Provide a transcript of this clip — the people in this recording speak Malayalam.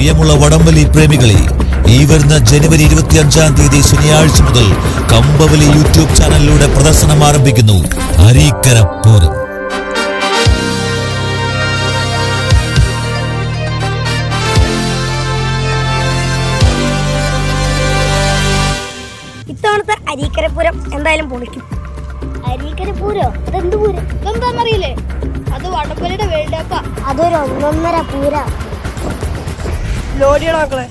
പ്രിയമുള്ള വടംവലി പ്രേമികളെ ഈ വരുന്ന ജനുവരി ഇരുപത്തി അഞ്ചാം തീയതി ശനിയാഴ്ച മുതൽ കമ്പവലി യൂട്യൂബ് ചാനലിലൂടെ പ്രദർശനം ആരംഭിക്കുന്നു. അരീക്കര പൂരം. ഇത്തവണത്തെ അരീക്കരപുരം എന്തായാലും പൊളിക്കും. അരീക്കരപൂരോ അതെന്ത് പൂരം? ഇതെന്താന്നറിയില്ലേ? അത് വടംവലിയുടെ വേൾഡ് കപ്പാ. അതൊരു ഒന്നൊന്നര പൂര. ലോഡിയുടെ മക്കളെ.